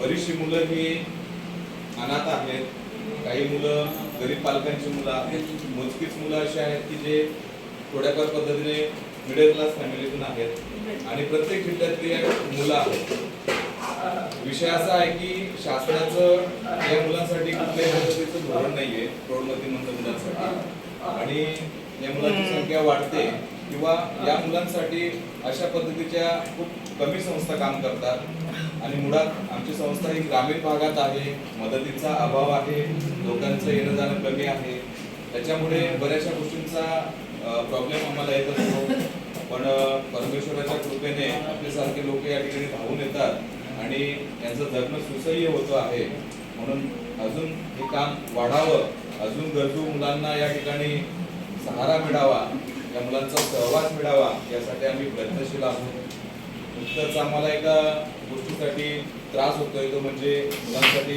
बरीचशी मुलं ही अनाथ आहेत. काही मुलं गरीब पालकांची मुलं आहेत. मोजकीच मुलं अशी आहेत की जे थोड्याफार पद्धतीने मिडल क्लास फॅमिलीतून आहेत. आणि प्रत्येक जिल्ह्यातली मुलं आहेत. विषय असा आहे की शासनाचं या मुलांसाठी कुठल्याही पद्धतीचं धोरण नाहीये. प्रौढमतीमंद मुलांसाठी. आणि या मुलांची संख्या वाढते. किंवा या मुलांसाठी अशा पद्धतीच्या खूप कमी संस्था काम करतात. आणि मुळात आमची संस्था ही ग्रामीण भागात आहे मदतीचा अभाव आहे लोकांचं येणं जाणं कमी आहे. त्याच्यामुळे बऱ्याचशा गोष्टींचा प्रॉब्लेम आम्हाला येत असतो. पण परमेश्वराच्या कृपेने आपल्यासारखे लोक या ठिकाणी धावून येतात. आणि यांचं जगणं सुसह्य होतं आहे. म्हणून अजून हे काम वाढावं. अजून गरजू मुलांना या ठिकाणी सहारा मिळावा. या मुलांचा सहवास मिळावा यासाठी आम्ही प्रयत्नशील आहोत. नुकतंच आम्हाला एका गोष्टीसाठी त्रास होतोय तो म्हणजे मुलांसाठी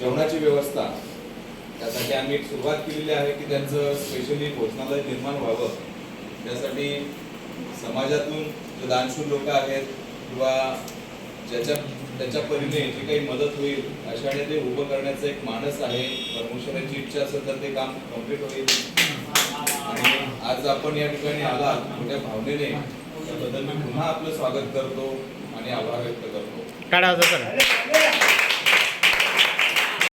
जेवणाची व्यवस्था. त्यासाठी आम्ही एक सुरुवात केलेली आहे की त्यांचं स्पेशली भोजनालय निर्माण व्हावं. त्यासाठी समाजातून जे दानशूर लोक आहेत किंवा ज्याच्या त्याच्या परीने जी काही मदत होईल अशाने ते उभं करण्याचं एक मानस आहे. परमेश्वराची इच्छा असेल तर ते काम कंप्लीट होईल. आज आपण या ठिकाणी आलात मोठ्या भावनेने. त्याबद्दल मी पुन्हा आपलं स्वागत करतो आणि आभार व्यक्त करतो. काढा